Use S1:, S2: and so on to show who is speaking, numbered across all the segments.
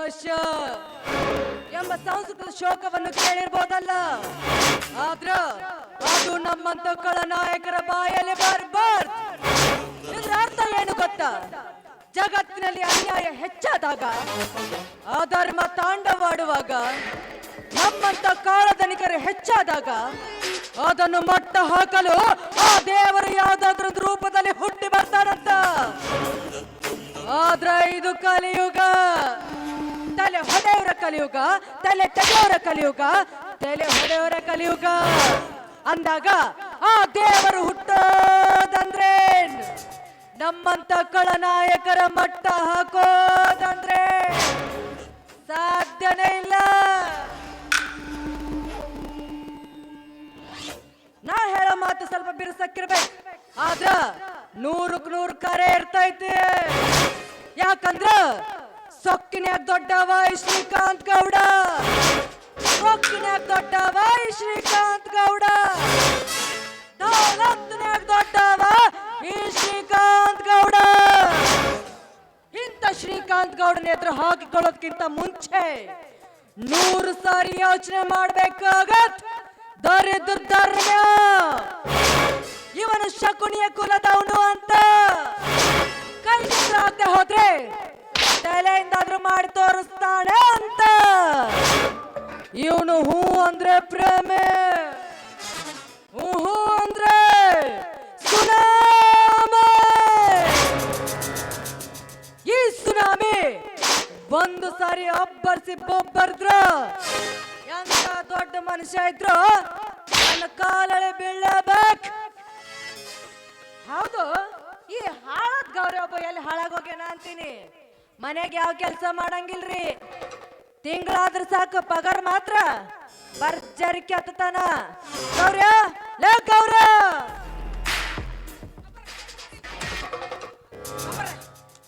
S1: ಮನುಷ್ಯ ಎಂಬ ಸಂಸ್ಕೃತ ಶೋಕವನ್ನು ಕೇಳಿರ್ಬೋದಲ್ಲ? ಆದ್ರ ಅದು ನಮ್ಮಂತ ನಾಯಕರ ಬಾಯಲ್ಲಿ ಬರ್ಬಾರ್ದು ಇದ್ರ ಅರ್ಥ ಏನು ಗೊತ್ತಾ? ಜಗತ್ತಿನಲ್ಲಿ ಅನ್ಯಾಯ ಹೆಚ್ಚಾದಾಗ, ಅಧರ್ಮ ತಾಂಡವಾಡುವಾಗ, ನಮ್ಮಂತ ಕಾಳಧನಿಕರು ಹೆಚ್ಚಾದಾಗ, ಅದನ್ನು ಮಟ್ಟ ಹಾಕಲು ಆ ದೇವರು ಯಾವ್ದಾದ್ರೂ ರೂಪದಲ್ಲಿ ಹುಟ್ಟಿ ಬರ್ತಾರಂತ. ಆದ್ರೆ ಇದು ಕಲಿಯುಗ ಹೊಡೆಯವರ ಕಲಿಯುಗ, ತಲೆ ತೆಗೆಯವರ ಕಲಿಯುಗ, ತಲೆ ಹೊಡೆಯವರ ಕಲಿಯುಗ. ಅಂದಾಗ ಆ ದೇವರು ಹುಟ್ಟೋದಂದ್ರೆ ನಮ್ಮಂತ ನಾಯಕರ ಮಟ್ಟ ಹಾಕೋದಂದ್ರೆ ಸಾಧ್ಯನೇ ಇಲ್ಲ. ನಾ ಹೇಳೋ ಮಾತು ಸ್ವಲ್ಪ ಬಿರುಸಕ್ಕಿರ್ಬೇಕು. ಆದ್ರ ನೂರಕ್ ನೂರು ಕರೆ ಇರ್ತೈತಿ. ಯಾಕಂದ್ರ ಸೊಕ್ಕಿನ್ಯಾಗ ದೊಡ್ಡವ ಶ್ರೀಕಾಂತ್ ಗೌಡ. ಸೊಕ್ಕಿನ್ಯಾಗ ದೊಡ್ಡವ ಶ್ರೀಕಾಂತ್ ಗೌಡ. ದೌಲತ್ನ್ಯಾಗ ದೊಡ್ಡವ ಈ ಶ್ರೀಕಾಂತ್ ಗೌಡ. ಇಂಥ ಶ್ರೀಕಾಂತ್ ಗೌಡನ ಎದುರು ಹಾಕಿಕೊಳ್ಳೋದಕ್ಕಿಂತ ಮುಂಚೆ ನೂರು ಸಾರಿ ಯೋಚನೆ ಮಾಡ್ಬೇಕಾಗತ್. ದರಿದ್ರ ಧರ್ಮ ಇವನು ಶಕುನಿಯ ಕುಲದವನು ಅಂತ. ಕೈ ಹೋದ್ರೆ ತಲೆಯಿಂದಾದ್ರೂ ಮಾಡಿ ತೋರಿಸ್ತಾನೆ ಅಂತ. ಇವನು ಹೂ ಅಂದ್ರೆ ಪ್ರೇಮೆ. ಹೂ ಅಂದ್ರೆ ಸುನಾಮಿ. ಈ ಸುನಾಮಿ ಒಂದು ಸಾರಿ ಅಬ್ಬರ್ಸಿ ಬೊಬ್ಬರ್ದ್ರ. ಎಂತ ದೊಡ್ಡ ಮನುಷ್ಯ ಇದ್ರು. ನನ್ನ ಕಾಲಳೆ ಬೀಳಬೇಕು. ಹೌದು, ಈ ಹಾಳದ್ ಗೌರವ ಎಲ್ಲಿ ಹಾಳಾಗೋಗ್ಯಾನ ಅಂತೀನಿ. ಮನೆಗೆ ಯಾವ ಕೆಲಸ ಮಾಡಂಗಿಲ್ರಿ? ತಿಂಗಳಾದ್ರ ಸಾಕು ಪಗಾರ ಮಾತ್ರ. ಭರ್ಜರಿ ಕೆತ್ತತಾನ. ಗೌರ್ಯ ಲೇ ಗೌರ್ಯ!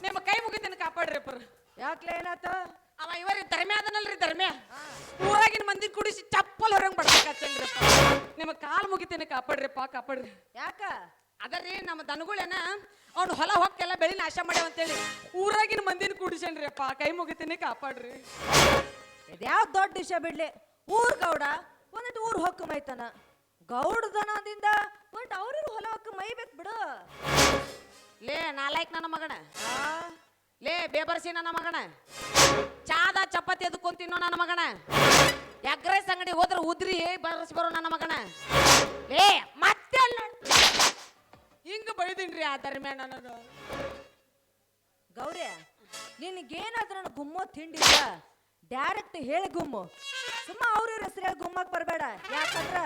S2: ನಿಮ್ಮ ಕೈ ಮುಗಿತೀನಿ ಕಾಪಾಡ್ರಿ ಅಪ್ಪರ.
S1: ಯಾಕ್ಲೆ ಏನಾತ
S2: ಅವ ಇವರಿ ಧರ್ಮ್ಯ ಅದನಲ್ರಿ ಧರ್ಮ್ಯ ಊರಾಗಿನ ಮಂದಿ ಕುಡಿಸಿ ಚಪ್ಪಲ್ ಹೊರಂಗ್ ಬಡ್ಸಾಕತ್ತೇನ್ರಿ ನಿಮ್ಮ ಕಾಲ್ ಮುಗಿತೀನಿ ಕಾಪಾಡ್ರಿಪ್ಪ ಕಾಪಾಡ್ರಿ.
S1: ಯಾಕ?
S2: ಅದರಿ ನಮ್ಮ ದನಗಳೇನ ಅವ್ನು ಹೊಲ ಹೊಕ್ಕೆಲ್ಲ ಬೆಳಿ ನಾಶ ಮಾಡ್ಯಾವ ಅಂತೇಳಿ ಊರಾಗಿನ ಮಂದಿನ ಕುಡಿಸೇನ್ರಿ ಅಪ್ಪ ಕೈ ಮುಗಿತೀನಿ ಕಾಪಾಡ್ರಿ.
S1: ಇದ್ಯಾವ ದೊಡ್ಡ ವಿಷಯ ಬಿಡ್ಲಿ? ಊರ್ ಗೌಡ ಒಂದಿಟ್ಟು ಊರ್ ಹೊಕ್ಕ ಮೈತನ. ಗೌಡ ದನದಿಂದ ಒಂದ್ ಅವ್ರಿಗೂ ಹೊಲ ಹೊಕ್ಕ ಮೈಬೇಕು ಬಿಡು.
S2: ಲೇ ನಾಲಾಯ್ಕ್ ನನ್ನ ಮಗಣ
S1: ಆ,
S2: ಲೇ ಬೇಬರ್ಸಿ ನನ್ನ ಮಗಣ ಚಾದ ಚಪಾತಿ ಎದ್ಕೊಂಡ್ ತಿನ್ನೋ ನನ್ನ ಮಗನ. ಎಗ್ರೈಸ್ ಅಂಗಡಿ ಹೋದ್ರೆ ಉದ್ರಿ ಬರ್ಸ್ ಬರೋ ನನ್ನ ಮಗನ. ಲೇ ಮತ್ ಹಿಂಗ ಬೈದಿನ್ರಿ ಆ ಧರ್ಮೇಣ ನಾನು
S1: ಗೌರಿ ನಿನಗೇನಾದ್ರೂ ಗುಮ್ಮೋ ತಿಂಡಿಲ್ಲ ಡೈರೆಕ್ಟ್ ಹೇಳಿ ಗುಮ್ಮು. ಸುಮ್ಮ ಅವ್ರ ಹೆಸರು ಹೇಳಿ ಗುಮ್ಮಕ್ ಬರಬೇಡ. ಯಾಕಂದ್ರ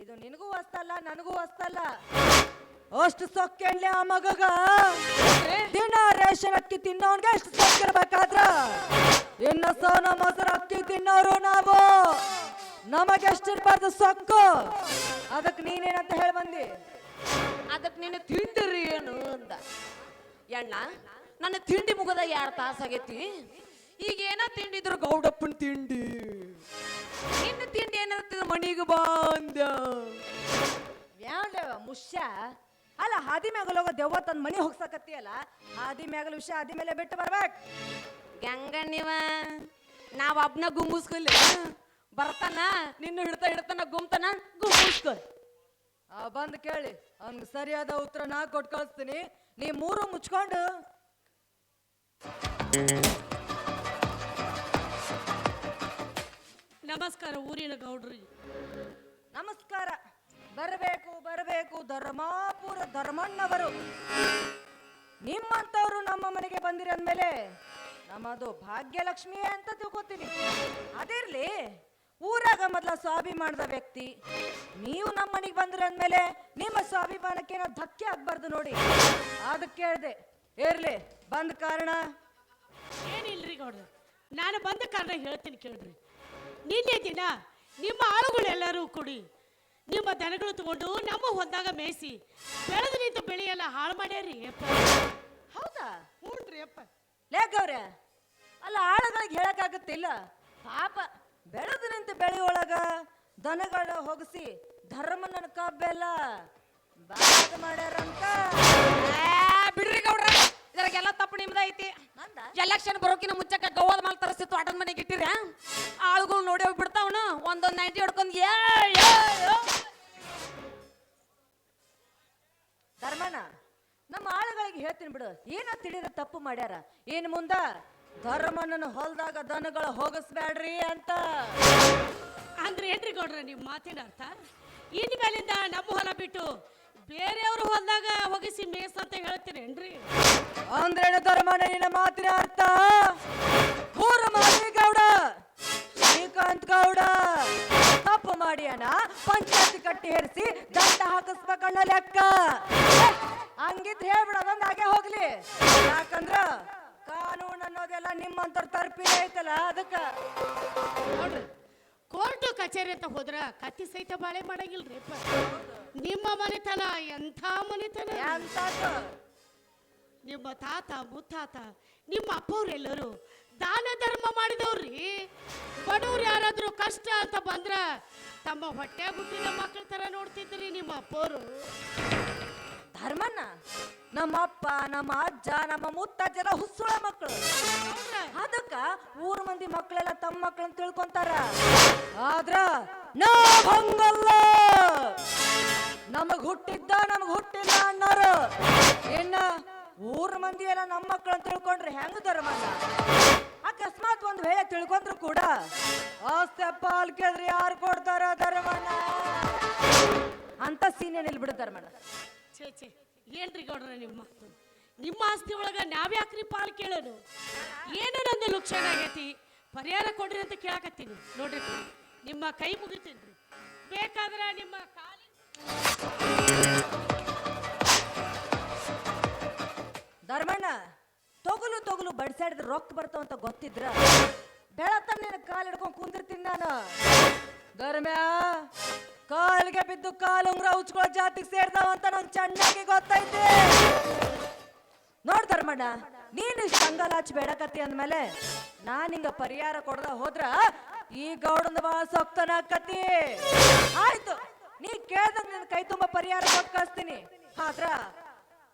S1: ಇದು ನಿನಗೂ ಹೊಸ್ತಲ್ಲ ನನಗೂ ಹೊಸ್ತಲ್ಲ. ಅಷ್ಟು ಸೊಕ್ಕೆಣ್ಲೆ ಆ ಮಗಗ. ದಿನ ರೇಷನ್ ಅಕ್ಕಿ ತಿನ್ನೋನ್ಗೆ ಎಷ್ಟು ಸೊಕ್ಕಿರ್ಬೇಕಾದ್ರ ಇನ್ನ ಸೋನ ಮೊಸರು ಅಕ್ಕಿ ತಿನ್ನೋರು ನಾವು. ನಮಗೆಷ್ಟಿರ್ಬಾರ್ದು ಸೊಕ್ಕು. ಅದಕ್ಕೆ ನೀನೇನಂತ ಹೇಳಿ ಬಂದಿ?
S2: ಅದಕ್ಕೆ ನಿನ್ನ ತಿಂದಿರಿ ಏನು ಅಂದ. ಎಣ್ಣ ನನ್ನ ತಿಂಡಿ ಮುಗದ ಎರಡು ತಾಸಾಗೈತಿ ಈಗ ಏನ ತಿಂಡಿದ್ರು ಗೌಡಪ್ಪನ ತಿಂಡಿ. ನಿನ್ನ ತಿಂಡಿ ಏನಿರ್ತದ ಮನೆಗೆ ಬಂದ
S1: ಮುಷ್ಯ? ಅಲ್ಲ ಹಾದಿ ಮ್ಯಾಗಲ್ ಹೋಗೋ ದೆವ್ವ ತನ್ನ ಮನಿ ಹೋಗ್ಸಕತ್ತಿಯಲ್ಲ ಹಾದಿ ಮ್ಯಾಗಲ್ ವಿಷಯ ಹಾದಿ ಮೇಲೆ ಬಿಟ್ಟು ಬರ್ಬೇಕು.
S2: ಗಂಗ ನೀವ ನಾವ್ ಒಬ್ನ ಗುಂಬುಸ್ಕೊಲ್ಲ ಬರ್ತಾನ ನಿನ್ನ ಹಿಡ್ತಾ ಹಿಡ್ತಾನ ಗುಮ್ತಾನ ಗುಂಬುಸ್ಕೊ
S1: ಆ ಬಂದ್ ಕೇಳಿ. ಅವ್ನಿಗೆ ಸರಿಯಾದ ಉತ್ತರ ನಾ ಕೊಟ್ಟು ಕಳಿಸ್ತೀನಿ. ನೀ ಮೂರು ಮುಚ್ಕೊಂಡು.
S3: ನಮಸ್ಕಾರ ಊರಿನ ಗೌಡ್ರಿ.
S1: ನಮಸ್ಕಾರ. ಬರಬೇಕು ಬರಬೇಕು. ಧರ್ಮಾಪುರ ಧರ್ಮಣ್ಣವರು. ನಿಮ್ಮಂತವರು ನಮ್ಮ ಮನೆಗೆ ಬಂದಿರ ಅಂದ್ಮೇಲೆ ನಮ್ಮದು ಭಾಗ್ಯಲಕ್ಷ್ಮಿ ಅಂತ ತಿಳ್ಕೊತೀನಿ. ಅದಿರ್ಲಿ. ಊರಾಗ ಮೊದ್ಲ ಸ್ವಾಭಿಮಾನದ ವ್ಯಕ್ತಿ. ನೀವು ನಮ್ಮ ಮನೆಗೆ ಬಂದ್ರಿ ಅಂದ್ಮೇಲೆ ನಿಮ್ಮ ಸ್ವಾಭಿಮಾನಕ್ಕೆ ಏನೋ ಧಕ್ಕೆ ಆಗ್ಬಾರ್ದು ನೋಡಿ. ಅದಕ್ಕೆ ಕೇಳ್ದೆ ಏರ್ಲಿ ಬಂದ ಕಾರಣ.
S3: ಏನಿಲ್ರಿ ಗೌಡ್ರ? ನಾನು ಬಂದ ಕಾರಣ ಹೇಳ್ತೀನಿ ಕೇಳ್ರಿ. ನಿನ್ನೆ ದಿನ ನಿಮ್ಮ ಆಳುಗಳೆಲ್ಲರೂ ಕೂಡಿ ನಿಮ್ಮ ದನಗಳು ತಗೊಂಡು ನಮ್ಮ ಹೊಂದಾಗ ಮೇಯಿಸಿ ಬೆಳೆದು ನಿಂತು ಬೆಳೆಯೆಲ್ಲ ಎಲ್ಲ ಹಾಳು ಮಾಡ್ಯಾರಿ ಅಪ್ಪ.
S1: ಹೌದಾ?
S3: ರೀ ಅಪ್ಪ.
S1: ಲೇ ಗೌರ್ಯ ಅಲ್ಲ ಆಳುಗಳಿಗೆ ಹೇಳಕ್ಕಾಗುತ್ತಿಲ್ಲ ಪಾಪ. ಬೆಳೆದು ನಿಂತ ಬೆಳೆಯೊಳಗ ದನಗಳ ಹೊಗಸಿ ಧರ್ಮನ ಕಬ್ಬೆಲ್ಲ ಬಾದ ಮಾಡ್ಯಾರಂತ.
S2: ಬಿಡ್ರಿ ಗೌಡ್ರ ಇದ್ರಾಗೆಲ್ಲ ತಪ್ಪು ನಿಮ್ದ ಐತಿ.
S1: ನಂದ?
S2: ಎಲೆಕ್ಷನ್ ಬರೋಕಿನ ಮುಂಚೆಕ ಗೌವದ ಮಾಲ್ ತರಿಸ್ತಿತ್ತು ಮನೆಗೆ ಇಟ್ಟಿರ ಆಳುಗಳು ನೋಡಿ ಬಿಡ್ತಾವನು ಒಂದೊಂದು ನೈಂಟಿ ಹೊಡ್ಕೊಂಡು ಏ.
S1: ಧರ್ಮಣ್ಣ ನಮ್ಮ ಆಳುಗಳಿಗೆ ಹೇಳ್ತೀನಿ ಬಿಡು ಏನ ತಿಳಿದ ತಪ್ಪು ಮಾಡ್ಯಾರ? ಏನು ಮುಂದ? ಧರ್ಮಣ್ಣನ ಹೊಲ್ದಾಗ ದನಗಳ ಹೋಗಿಸ್ಬೇಡ್ರಿ ಅಂತ.
S3: ಅಂದ್ರೆ ಏನ್ರಿ ಗೌಡ್ರ ನಿಮ್ಮ ಮಾತಿನ ಅರ್ಥ? ಇನ್ ಮೇಲಿಂದ ನಮ್ಮ ಹೊಲ ಬಿಟ್ಟು ಬೇರೆಯವ್ರ ಹೊಲ್ದಾಗ ಹೋಗಿಸಿ ಮೇಸ್ ಅಂತ ಹೇಳ್ತೀರೇನ್ರಿ
S1: ಅಂದ್ರೇನು ಧರ್ಮನ ನಿನ್ನ ಮಾತಿನ ಅರ್ಥ? ಊರ ಮಾಲಿ ಗೌಡ. ಶ್ರೀಕಾಂತ್ ಗೌಡ ತಪ್ಪು ಅಣ್ಣ ಪಂಚಾಯತಿ ಕಟ್ಟಿ ಹೇರಿಸಿ ದಂಡ ಹಾಕಿಸ್ಬೇಕಣ್ಣ ಲೆಕ್ಕ. ಹಂಗಿದ್ರೆ ಹೇಳ್ಬಿಡ ಅದೊಂದು ಹಾಗೆ ಹೋಗ್ಲಿ. ಯಾಕಂದ್ರ ಕಾನೂನು ಅನ್ನೋದೆಲ್ಲ ನಿಮ್ಮಂತರ ತರ್ಪಿನೇ ಐತಲ್ಲ ಅದಕ್ಕ?
S3: ನೋಡ್ರಿ ಕೋರ್ಟು ಕಚೇರಿ ಅಂತ ಹೋದ್ರ ಕತ್ತಿ ಸಹಿತ ಬಾಳೆ ಮಾಡಂಗಿಲ್ರಿ ನಿಮ್ಮ ಮನೆತನ ಎಂಥ ಮನೆತನ? ನಿಮ್ಮ ತಾತ ಮುತ್ತಾತ ನಿಮ್ಮ ಅಪ್ಪವ್ರೆಲ್ಲರೂ ದಾನ ಧರ್ಮ ಮಾಡಿದವ್ರಿ. ಬಡವ್ರು ಯಾರಾದ್ರೂ ಕಷ್ಟ ಅಂತ ಬಂದ್ರ ತಮ್ಮ ಹೊಟ್ಟೆ ಹುಟ್ಟಿದ ಮಕ್ಕಳ ತರ ನೋಡ್ತಿದ್ರಿ ನಿಮ್ಮ ಅಪ್ಪವರು.
S1: ಧರ್ಮಣ್ಣ ನಮ್ಮ ಅಪ್ಪ, ನಮ್ಮ ಅಜ್ಜ, ನಮ್ಮ ಮುತ್ತಜ್ಜರ ಹುಸುಳ ಮಕ್ಕಳು. ಅದಕ್ಕ ಊರ್ ಮಂದಿ ಮಕ್ಕಳೆಲ್ಲ ತಮ್ಮ ಮಕ್ಕಳನ್ನ ತಿಳ್ಕೊಂತಾರ. ಆದ್ರ ನಾವ್ ಹಂಗಲ್ಲ. ನಮಗ್ ಹುಟ್ಟಿದ್ದ, ನಮಗ್ ಹುಟ್ಟಿಲ್ಲ ಅನ್ನೋರು. ಇನ್ನ ಊರ್ ಮಂದಿ ಎಲ್ಲ ನಮ್ಮ ಮಕ್ಕಳನ್ನ ತಿಳ್ಕೊಂಡ್ರೆ ಹೆಂಗ ಧರ್ಮ? ಅಕಸ್ಮಾತ್ ಒಂದು ವೇಳೆ ತಿಳ್ಕೊಂಡ್ರು ಕೂಡ ಆಸ್ತಿ ಪಾಲ್ ಕೇಳಿದ್ರೆ ಯಾರು ಕೊಡ್ತಾರ ಧರ್ಮನ? ಅಂತ ಸೀನೆ ಏನಿಲ್ಲ ಬಿಡು
S3: ಛೇ ಛೇ ಏನ್ರಿ ಗೌಡ್ರ ನಿಮ್ಮ ನಿಮ್ಮ ಆಸ್ತಿ ಒಳಗ ನಾವ್ಯಾಕ್ರಿ ಪಾಲ್ ಕೇಳೋನು ಏನೋ ನಂದು ಲುಕ್ಷಣ ಆಗೈತಿ? ಪರಿಹಾರ ಕೊಡ್ರಿ ಅಂತ ಕೇಳಕತ್ತೀನಿ. ನೋಡ್ರಿ, ನಿಮ್ಮ ಕೈ ಮುಗಿತೀನಿ. ಬೇಕಾದ್ರೆ ನಿಮ್ಮ ಕಾಲಿ
S1: ಧರ್ಮಣ್ಣ, ತೊಗಲು ತೊಗಲು ಬಡ್ಸಾಡಿದ್ರೆ ರೊಕ್ಕ ಬರ್ತಾವಂತ ಗೊತ್ತಿದ್ರ? ಬೆಳತನ ಕಾಲ್ ಹಿಡ್ಕೊಂಡ್ ಕುಂದಿರ್ತೀನಿ ನಾನು? ಧರ್ಮ್ಯ ಕಾಲ್ಗೆ ಬಿದ್ದು ಕಾಲು ಉಂಗ್ರ ಉಚ್ಕೊಳ್ಳೋ ಜಾತಿಗೆ ಸೇರ್ತಾವಂತ ನಂಗೆ ಚೆನ್ನಾಗಿ ಗೊತ್ತೈತಿ. ನೋಡ್ತಾರ ಮಣ್ಣ ನೀನು ಅಂಗಲ್ ಹಚ್ಚಿ ಬೇಡಕತ್ತಿ ಅಂದ್ಮೇಲೆ ನಾನು ಹಿಂಗ ಪರಿಹಾರ ಕೊಡದ ಹೋದ್ರ ಈ ಗೌಡನ ವಾಸ ಸೊಕ್ತನ ಆಕತಿ ಆಯ್ತು, ನೀ ಕೇಳ್ದಂಗ ನಿನ್ ಕೈ ತುಂಬ ಪರಿಹಾರ ಕೊಟ್ಟು ಕಳಿಸ್ತೀನಿ. ಆದ್ರ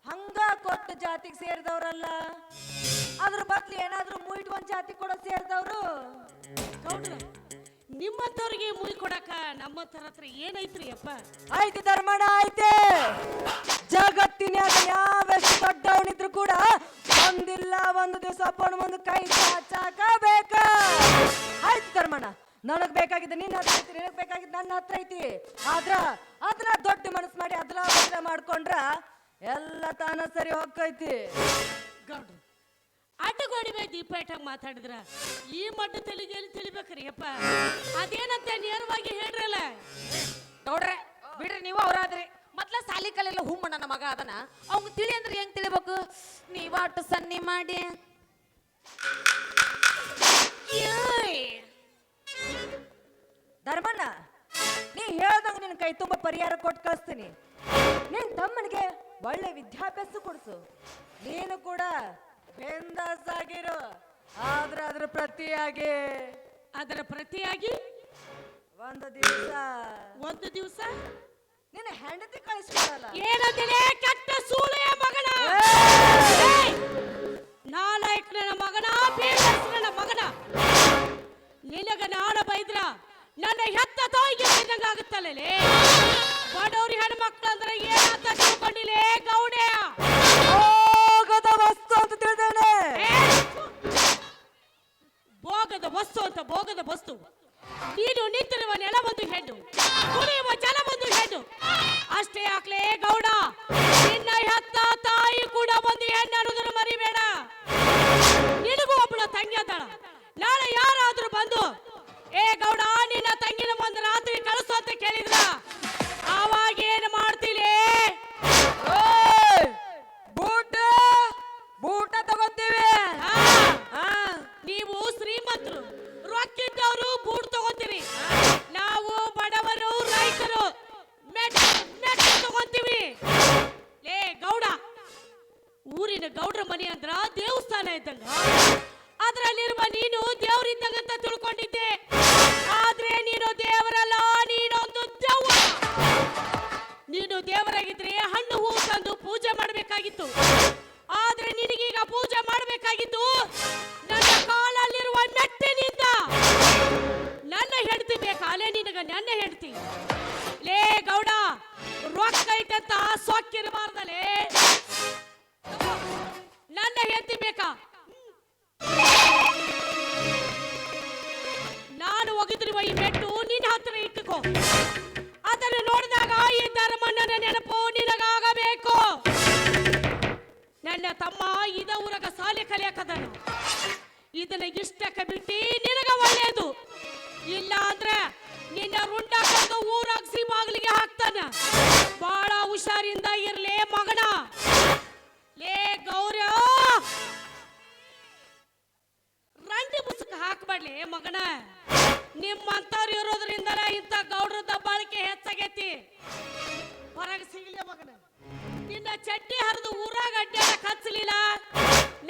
S1: ಹಂಗ ಕೊಟ್ಟ ಜಾತಿಗೆ ಸೇರಿದವ್ರಲ್ಲ, ಅದ್ರ ಬದ್ಲು ಏನಾದ್ರೂ ಮುಯಿಟ್ ಒಂದ್ ಜಾತಿ ಕೊಡೋ ಸೇರಿದವ್ರು.
S3: ಗೌಡ್ರ ನಿಮ್ಮಂಥವ್ರಿಗೆ ಮುಯಿ ಕೊಡಕ ನಮ್ಮಂಥರ ಹತ್ರ ಏನೈತ್ರಿ ಅಪ್ಪ?
S1: ಆಯ್ತು ಧರ್ಮಣ ಆಯ್ತೆ. ಜಗತ್ತಿನ್ಯಾಗ ಯಾವೆಷ್ಟು ದೊಡ್ಡವನಿದ್ರು ಕೂಡ ಒಂದಿಲ್ಲ ಒಂದು ದಿವಸ ಅಪ್ಪನ ಒಂದು ಕೈ ಚಾಚಾಕ ಬೇಕ ಆಯ್ತು ಧರ್ಮಣ ನನಗ್ ಬೇಕಾಗಿದ್ದ ನಿನ್ನ ಹತ್ರ ಐತಿ ನಿನಗ್ ಬೇಕಾಗಿದ್ದ ನನ್ನ ಹತ್ರ ಐತಿ. ಆದ್ರ ಅದ್ರ ದೊಡ್ಡ ಮನಸ್ಸು ಮಾಡಿ ಅದ್ರ ಮಾಡ್ಕೊಂಡ್ರ ಎಲ್ಲ ತಾನ ಸರಿ ಹೋಗ್ತೈತಿ.
S3: ಗೌಡ್ರು ಅಡ್ಡಗೋಡಿ ಬೈ ದೀಪ ಇಟ್ಟಾಗ ಮಾತಾಡಿದ್ರ, ಈ ಮಡ್ಡ ತಲೆಗೆ ಎಲ್ಲಿ ತಿಳಿಬೇಕ್ರಿ ಅಪ್ಪ? ಅದೇನಂತ ನೇರವಾಗಿ ಹೇಳ್ರಲ್ಲ?
S2: ನೋಡ್ರೆ, ಬಿಡ್ರಿ, ನೀವು ಅವ್ರಾದ್ರಿ ಮೊದ್ಲ ಸಾಲಿ ಕಲೆಲ್ಲ ಹೂಮಣ್ಣ ನನ್ನ ಮಗ ಅದನ. ಅವ್ನ್ ತಿಳಿ ಅಂದ್ರೆ ಹೆಂಗ್ ತಿಳಿಬೇಕು? ನೀವ ಅಟ್ಟು ಸನ್ನಿ ಮಾಡಿ!
S1: ಧರ್ಮಣ್ಣ, ನೀ ಹೇಳ್ದಂಗ ನಿನ್ ಕೈ ತುಂಬ ಪರಿಹಾರ ಕೊಟ್ಟು ಕಳಿಸ್ತೀನಿ. ನಿನ್ ತಮ್ಮನಿಗೆ ಒಳ್ಳೆ ವಿದ್ಯಾಭ್ಯಾಸ ಕೊಡ್ಸು. ನೀನು ಕೂಡ ಬಿಂದಾಸ್ ಆಗಿರು ಆದ್ರ ಅದ್ರ ಪ್ರತಿಯಾಗಿ.
S3: ಅದರ ಪ್ರತಿಯಾಗಿ
S1: ಒಂದು ದಿವಸ.
S3: ಒಂದು ದಿವಸ.
S1: ನಿನ್ನ ಹೆಂಡತಿ ಕಳಿಸ್ಕೊಡಲ್ಲ.
S3: ಏನಂತಲೇ ಕೆಟ್ಟ ಸೂಳೆಯ ಮಗನ. ಏಯ್! ನಾಲಾಯಕನ ಮಗನ ಬೇಗನ ಮಗನ. ನಿನಗ ನಾಡ ಬೈದ್ರ ನನ್ನ ಹೆತ್ತ ತಾಯಿಗೆ ಆಗುತ್ತಲ್ಲೇ ಬಡವ್ರಿ ಹೆಣ್ಮಕ್ಳು ಅಂದ್ರೆ ಏನಂತ ತಿಳ್ಕೊಂಡಿಲ್ಲೇ ಗೌಡೆ
S1: ವಸ್ತು ಅಂತ
S3: ಭೋಗದ ವಸ್ತು ನೀನು ನಿಂತಿರುವ ನೆಲ ಒಂದು ಹೆಣ್ಣು. ಕುಡಿಯುವ ಜಲ ಒಂದು ಹೆಣ್ಣು. ಅಷ್ಟೇ ಆಗ್ಲೇ ಗೌಡ. ನಿನ್ನ ಹೆತ್ತ ತಾಯಿ ಕೂಡ ಒಂದು ಹೆಣ್ಣು ಅನ್ನೋದನ್ನು ಮರಿಬೇಡ. ನಿನಗೂ ಒಬ್ಬಳು ತಂಗಿ ಅದಾಳ. ನಾಳೆ ಯಾರಾದ್ರೂ ಬಂದು, ಏ ಗೌಡ, ನಿನ್ನ ತಂಗಿನ ಒಂದು ದೇವರಾಗಿದ್ರೆ ಹಣ್ಣು ಹೂ ತಂದು ಪೂಜೆ ಮಾಡಬೇಕಾಗಿತ್ತು. ಆದ್ರೆ ನಿನಗೀಗ ಪೂಜೆ ಮಾಡಬೇಕಾಗಿತ್ತು. ನನ್ನ ಕಾಲಲ್ಲಿರುವ ಮೆಟ್ಟಿನಿಂದ ನನ್ನ ಹೆಂಡತಿ ಲೇ ಗೌಡ, ರೊಕ್ಕ ಐತಂತ ಸೊಕ್ಕಿರಬಾರ್ದಲೇ ನನ್ನ ಹೆಂಡತಿ ಬೇಕಾ? ನಾನು ಒಗೆದಿರುವ ಈ ಮೆಟ್ಟು ನಿನ್ನ ಹತ್ರ ಇಟ್ಟುಕೋ. ಅದನ್ನು ನೋಡಿದಾಗ ಈ ಧರ್ಮ ನೆನಪು ನನ್ನ ತಮ್ಮ ಇದ ಊರಾಗ ಸಾಲೆ ಕಲಿಯಕದನು. ಇದನ್ನ ಇಷ್ಟಕ್ಕೆ ಬಿಟ್ಟಿ ನಿನಗ ಒಳ್ಳೇದು. ಇಲ್ಲ ಅಂದ್ರೆ ನಿನ್ನ ರುಂಡ ಕರೆದು ಊರಾಗ್ಸಿ ಬಾಗಿಲಿಗೆ ಹಾಕ್ತಾನ. ಬಹಳ ಹುಷಾರಿಂದ ಇರ್ಲೇ ಮಗನ. ಲೇ ಗೌರ ರಂಡಿ ಮುಸುಕ ಹಾಕ್ಬಾಡ್ಲಿ ಮಗನ. ನಿಮ್ಮಂತವ್ರು ಇರೋದ್ರಿಂದ ಇಂಥ ಗೌಡ್ರ ದಬ್ಬಾಳಿಕೆ ಹೆಚ್ಚಾಗೈತಿ. ಹೊರಗೆ ಸಿಗಲಿ ಮಗನ. ನಿನ್ನ ಚಡ್ಡಿ ಹರಿದು ಊರಾಗ ಅಡ್ಡಾಡಕ್ ಹಚ್ಚಲಿಲ್ಲ.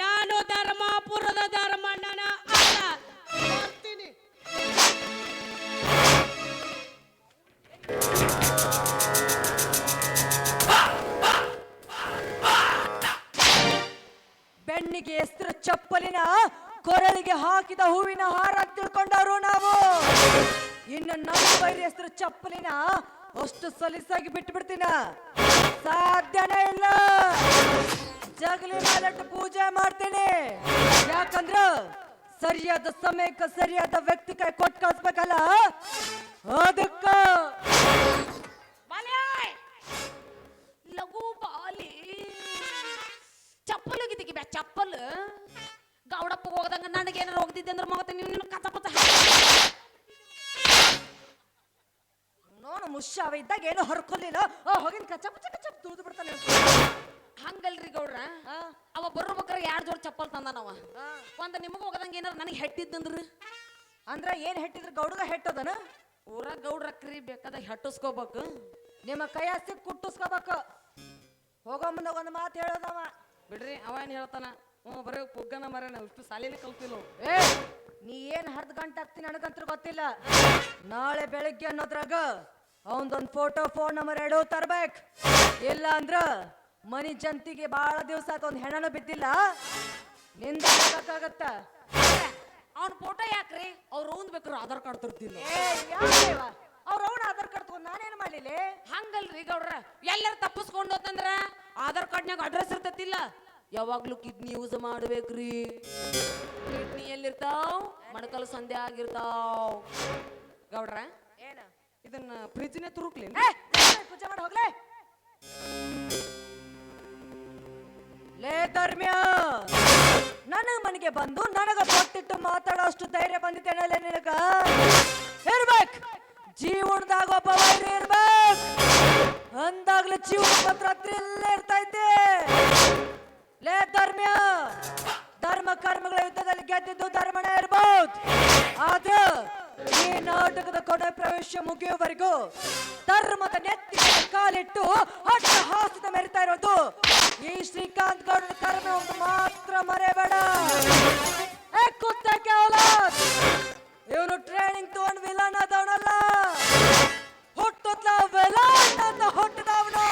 S3: ನಾನು ಧರ್ಮಾಪುರದ ಧರ್ಮಣ್ಣನ ಅಲ್ಲ. ಬರ್ತೀನಿ
S1: ಬೆನ್ನಿಗೆ ಎಸ್ತ್ರ ಚಪ್ಪಲಿನ ಕೊರಳಿಗೆ ಹಾಕಿದ ಹೂವಿನ ಹಾರ ಅಂತ ತಿಳ್ಕೊಂಡವರು ನಾವು. ಇನ್ನು ನಮ್ಮ ಬೈರಿ ಹೆಸರು ಚಪ್ಪಲಿನ ಅಷ್ಟು ಸಲೀಸಾಗಿ ಬಿಟ್ಟು ಬಿಡ್ತೀನ ಸಾಧ್ಯನೇ ಇಲ್ಲ. ಜಗಲಿ ಮೇಲಿಟ್ಟು ಪೂಜೆ ಮಾಡ್ತೀನಿ. ಯಾಕಂದ್ರ ಸರಿಯಾದ ಸಮಯಕ್ಕೆ ಸರಿಯಾದ ವ್ಯಕ್ತಿ ಕೈ ಕೊಟ್ಟು ಕಳ್ಸ್ಬೇಕಲ್ಲ? ಅದಕ್ಕ.
S2: ಲಘು ಬಾಲಿ. ಚಪ್ಪಲ್ ಒಗಿತಿಗೆ ಚಪ್ಪಲ್. ಗೌಡಪ್ಪ ಹೋಗದಂಗ ನನಗೆ ಏನಾರು ಹೋಗ್ತಿದ್ದೆ ಅಂದ್ರೆ ಮಗ ನೀವು ನೀನು
S1: ಮುಷ್ಯಾವ ಇದ್ದಾಗ ಏನು ಹರ್ಕೊಲಿಲ್ಲ ಹೋಗಿನ ಕಚ್ಚ ಪಚ್ಚ ಕಚ್ಚ ತೂದು ಬಿಡ್ತಾನೆ
S2: ಹಂಗಲ್ರಿ ಗೌಡ್ರ?
S1: ಆ,
S2: ಅವ ಬಕ್ರ ಎರಡು ಜೋರ್ ಚಪ್ಪಲ್ ತಂದಾನವ. ಒಂದ್ ನಿಮಗ ಹೋಗದಂಗ ಏನಾರ ನನಗೆ ಹೆಟ್ಟಿದ್ದಂದ್ರ?
S1: ಅಂದ್ರ ಏನ್ ಹೆಟ್ಟಿದ್ರ ಗೌಡಗ ಹೆಟ್ಟದನ?
S2: ಗೌಡ್ರ ಗೌಡ್ರಕ್ರಿ ಬೇಕಾದ ಹೆಟ್ಟಿಸ್ಕೋಬೇಕು.
S1: ನಿಮ್ಮ ಕೈ ಹಸ್ತಿ ಕುಟ್ಟಿಸ್ಕೋಬೇಕು. ಹೋಗೋ ಮುಂದೆ ಒಂದು ಮಾತು ಹೇಳೋದವ.
S2: ಬಿಡ್ರಿ ಅವ ಏನ್ ಹೇಳ್ತಾನ? ಹ್ಞೂ ಬರೀ ಪುಗ್ಗನ ಮರ ನಾವು ಇಷ್ಟು ಸಾಲಿನೇ ಕಲ್ತಿಲ್ಲ
S1: ಏ ನೀ ಏನ್ ಹರ್ದ್ ಗಂಟೆ ಆಗ್ತೀನಿ ನನಗಂತೂ ಗೊತ್ತಿಲ್ಲ. ನಾಳೆ ಬೆಳಿಗ್ಗೆ ಅನ್ನೋದ್ರಾಗ ಅವಂದೊಂದು ಫೋಟೋ ಫೋನ್ ನಂಬರ್ ಎರಡು ತರ್ಬೇಕು. ಇಲ್ಲ ಅಂದ್ರ ಮನಿ ಜಂತಿಗೆ ಭಾಳ ದಿವಸ ಒಂದು ಹೆಣನು ಬಿದ್ದಿಲ್ಲ. ನಿಂದ ಆಗತ್ತ
S2: ಅವ್ನ ಫೋಟೋ ಯಾಕ್ರಿ? ಅವ್ರು ಓನ್ ಬೇಕ್ರ ಆಧಾರ್ ಕಾರ್ಡ್ ತರ್ತಿಲ್ಲ
S1: ಅವ್ರ ಓನ್ ಆಧಾರ್ ಕಾರ್ಡ್ ತಗೊಂಡ್ ನಾನೇನ್ ಮಾಡ್ಲಿಲ್ಲ?
S2: ಹಂಗಲ್ರಿ ಗೌಡ್ರ. ಎಲ್ಲರೂ ತಪ್ಪಿಸ್ಕೊಂಡು ಹೋತಂದ್ರ ಆಧಾರ್ ಕಾರ್ಡ್ನಾಗ ಅಡ್ರೆಸ್ ಇರ್ತತಿಲ್ಲ. ಯಾವಾಗ್ಲೂ ಕಿಡ್ನಿ ಯೂಸ್ ಮಾಡ್ಬೇಕ್ರಿ. ಕಿಡ್ನಿ ಎಲ್ಲಿರ್ತಾವ್? ಮಣಕಲ್ ಸಂದೇ ಆಗಿರ್ತಾವ್. ಗೌಡ್ರ ಇದನ್ನ ಫ್ರಿಜ್ನೇ ತುರುಕ್ಲಿ.
S1: ಪೂಜೆ ಮಾಡಿ, ಹೋಗ್ಲೇ. ಲೇ ಧರ್ಮ್ಯ ಮನೆಗೆ ಬಂದು ನನಗ ಕೊಟ್ಟಿಟ್ಟು ಮಾತಾಡೋ ಅಷ್ಟು ಧೈರ್ಯ ಬಂದಿದ್ದೇನಲ್ಲ ನಿನಗ? ಇರ್ಬೇಕು. ಜೀವನದಾಗ ಒಬ್ಬ ವೈರಿ ಇರ್ಬೇಕು. ಅಂದಾಗ್ಲೇ ಜೀವನ ಪತ್ರ ಹತ್ರ ಇರ್ತಾ ಇದ್ದೆ ಲೇ ಧರ್ಮ್ಯ, ಧರ್ಮ ಕರ್ಮಗಳ ಯುದ್ಧದಲ್ಲಿ ಗೆದ್ದಿದ್ದು ಧರ್ಮನೇ ಇರ್ಬೋದು. ಆದ್ರ ನಾಟಕದ ಕೊನೆ ಪ್ರವೇಶ ಮುಗಿಯುವವರೆಗೂ ಧರ್ಮದ ನೆತ್ತಿ ಕಾಲಿಟ್ಟು ಅಟ್ಟಹಾಸದ ಮೆರಿತಾ ಇರೋದು. ಈ ಶ್ರೀಕಾಂತ್ ಗೌಡ ಕರ್ಮವನ್ನು ಮಾತ್ರ ಮರೆಯಬೇಡ ಕೇವಲ. ಇವನು ಟ್ರೈನಿಂಗ್ ತಗೊಂಡು ವಿಲನ್ ಆದವನಲ್ಲ. ಹುಟ್ಟುತ್ತ ವಿಲನ್ ಅಂತ ಹುಟ್ಟದವನು.